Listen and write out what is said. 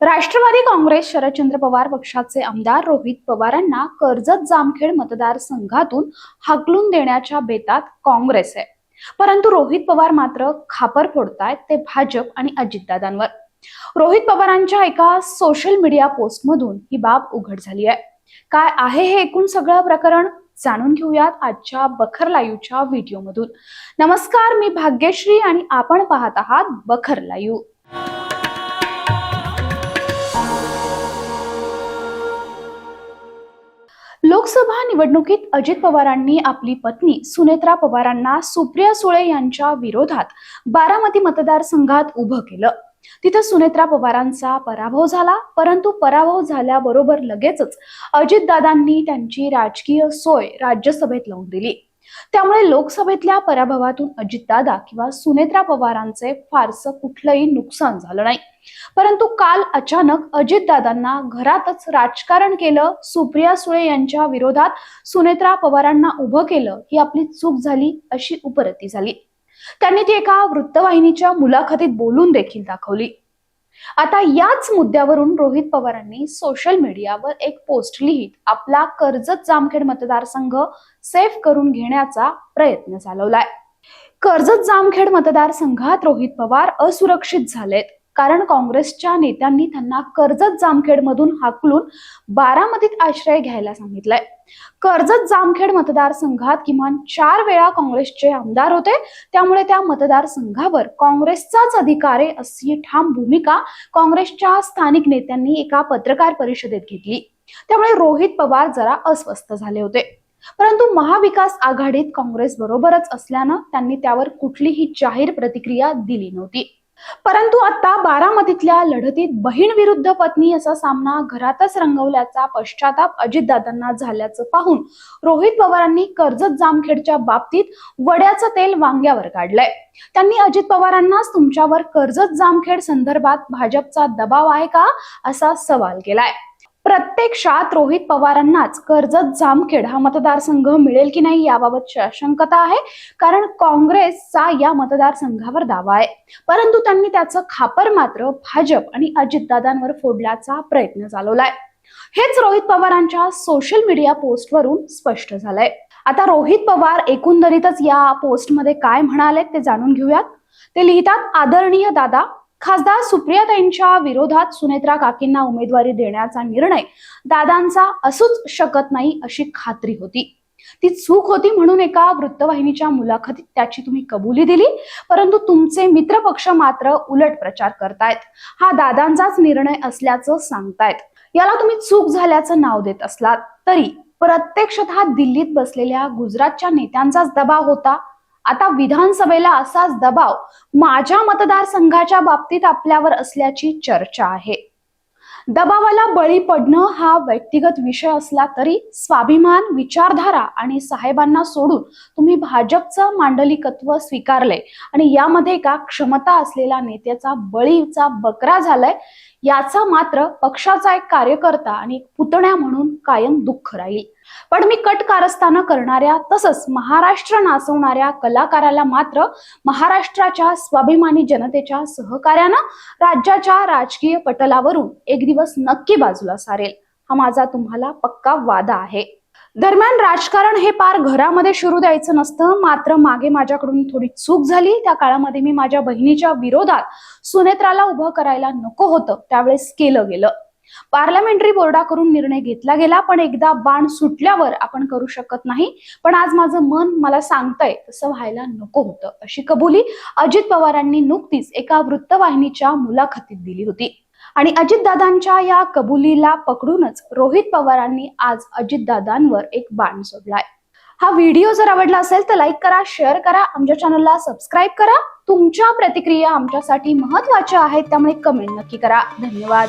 राष्ट्रवादी काँग्रेस शरदचंद्र पवार पक्षाचे आमदार रोहित पवारांना कर्जत जामखेड मतदारसंघातून हाकलून देण्याच्या बेतात काँग्रेस आहे. परंतु रोहित पवार मात्र खापर फोडतायत ते भाजप आणि अजितदादांवर. रोहित पवारांच्या एका सोशल मीडिया पोस्टमधून ही बाब उघड झाली आहे. काय आहे हे एकूण सगळं प्रकरण जाणून घेऊयात आजच्या बखर लाईव्हच्या व्हिडिओमधून. नमस्कार मी भाग्यश्री आणि आपण पाहत आहात बखर लाईव्ह. लोकसभा निवडणुकीत अजित पवारांनी आपली पत्नी सुनेत्रा पवारांना सुप्रिया सुळे यांच्या विरोधात बारामती मतदारसंघात उभं केलं. तिथं सुनेत्रा पवारांचा पराभव झाला परंतु पराभव झाल्याबरोबर लगेचच अजितदादांनी त्यांची राजकीय सोय राज्यसभेत लावून दिली. त्यामुळे लोकसभेतल्या पराभवातून अजितदादा किंवा सुनेत्रा पवारांचे फारसं कुठलंही नुकसान झालं नाही. परंतु काल अचानक अजितदादांना घरातच राजकारण केलं सुप्रिया सुळे यांच्या विरोधात सुनेत्रा पवारांना उभं केलं ही आपली चूक झाली अशी उपरती झाली. त्यांनी ती एका वृत्तवाहिनीच्या मुलाखतीत बोलून देखील दाखवली. आता याच मुद्द्यावरून रोहित पवारांनी सोशल मीडियावर एक पोस्ट लिहित आपला कर्जत जामखेड मतदारसंघ सेफ करून घेण्याचा प्रयत्न चालवलाय. कर्जत जामखेड मतदारसंघात रोहित पवार असुरक्षित झालेत. कारण काँग्रेसच्या नेत्यांनी त्यांना कर्जत जामखेडमधून हाकलून बारामतीत आश्रय घ्यायला सांगितलंय. कर्जत जामखेड मतदारसंघात किमान चार वेळा काँग्रेसचे आमदार होते. त्यामुळे त्या मतदारसंघावर काँग्रेसचाच अधिकार आहे अशी ठाम भूमिका काँग्रेसच्या स्थानिक नेत्यांनी एका पत्रकार परिषदेत घेतली. त्यामुळे रोहित पवार जरा अस्वस्थ झाले होते. परंतु महाविकास आघाडीत काँग्रेस बरोबरच असल्यानं त्यांनी त्यावर कुठलीही जाहीर प्रतिक्रिया दिली नव्हती. परंतु आता बारामतीतल्या लढतीत बहीण विरुद्ध पत्नी असा सामना घरातच रंगवल्याचा पश्चाताप अजितदादांना झाल्याचं पाहून रोहित पवारांनी कर्जत जामखेडच्या बाबतीत वड्याचं तेल वांग्यावर काढलंय. त्यांनी अजित पवारांनाच तुमच्यावर कर्जत जामखेड संदर्भात भाजपचा दबाव आहे का असा सवाल केलाय. प्रत्यक्षात रोहित पवारांनाच कर्जत जामखेड हा मतदारसंघ मिळेल की नाही याबाबत शंकता आहे. कारण काँग्रेसचा या मतदारसंघावर दावा आहे. परंतु त्यांनी त्याचं खापर मात्र भाजप आणि अजितदादांवर फोडण्याचा प्रयत्न चालवलाय. हेच रोहित पवारांच्या सोशल मीडिया पोस्टवरून स्पष्ट झालंय. आता रोहित पवार एकंदरीतच या पोस्टमध्ये काय म्हणाले ते जाणून घेऊयात. ते लिहितात आदरणीय दादा खासदार सुप्रियाताईंच्या विरोधात सुनेत्रा काकींना उमेदवारी देण्याचा निर्णय दादांचा असूच शकत नाही अशी खात्री होती. ती चूक होती म्हणून एका वृत्तवाहिनीच्या मुलाखतीत त्याची तुम्ही कबुली दिली परंतु तुमचे मित्रपक्ष मात्र उलट प्रचार करतायत. हा दादांचाच निर्णय असल्याचं सांगतायत. याला तुम्ही चूक झाल्याचं नाव देत असलात. तरी प्रत्यक्षतः दिल्लीत बसलेल्या गुजरातच्या नेत्यांचाच दबाव होता? आता विधानसभेला असाच दबाव माझ्या मतदारसंघाच्या बाबतीत आपल्यावर असल्याची चर्चा आहे. दबावाला बळी पडणं हा व्यक्तिगत विषय असला तरी स्वाभिमान विचारधारा आणि साहेबांना सोडून तुम्ही भाजपचं मांडलिकत्व स्वीकारलंय आणि यामध्ये एका क्षमता असलेल्या नेत्याचा बळीचा बकरा झालाय याचा मात्र पक्षाचा एक कार्यकर्ता आणि पुतण्या म्हणून कायम दुःख राहील. पण मी कट कारस्थानं करणाऱ्या तसंच महाराष्ट्र नाचवणाऱ्या कलाकाराला मात्र महाराष्ट्राच्या स्वाभिमानी जनतेच्या सहकार्यानं राज्याच्या राजकीय पटलावरून एक दिवस नक्की बाजूला सारेल. हा माझा तुम्हाला पक्का वादा आहे. दरम्यान राजकारण हे पार घरामध्ये सुरू द्यायचं नसतं. मात्र मागे माझ्याकडून थोडी चूक झाली. त्या काळामध्ये मी माझ्या बहिणीच्या विरोधात सुनेत्राला उभं करायला नको होतं. त्यावेळेस केलं गेलं. पार्लमेंटरी बोर्डाकडून निर्णय घेतला गेला पण एकदा बाण सुटल्यावर आपण करू शकत नाही. पण आज माझं मन मला सांगतंय तसं व्हायला नको होतं अशी कबुली अजित पवारांनी नुकतीच एका वृत्तवाहिनीच्या मुलाखतीत दिली होती. आणि अजितदादांच्या या कबुलीला पकडूनच रोहित पवारांनी आज अजितदादांवर एक बाण सोडलाय. हा व्हिडिओ जर आवडला असेल तर लाईक करा शेअर करा आमच्या चॅनलला सबस्क्राईब करा. तुमच्या प्रतिक्रिया आमच्यासाठी महत्त्वाच्या आहेत त्यामुळे कमेंट नक्की करा. धन्यवाद.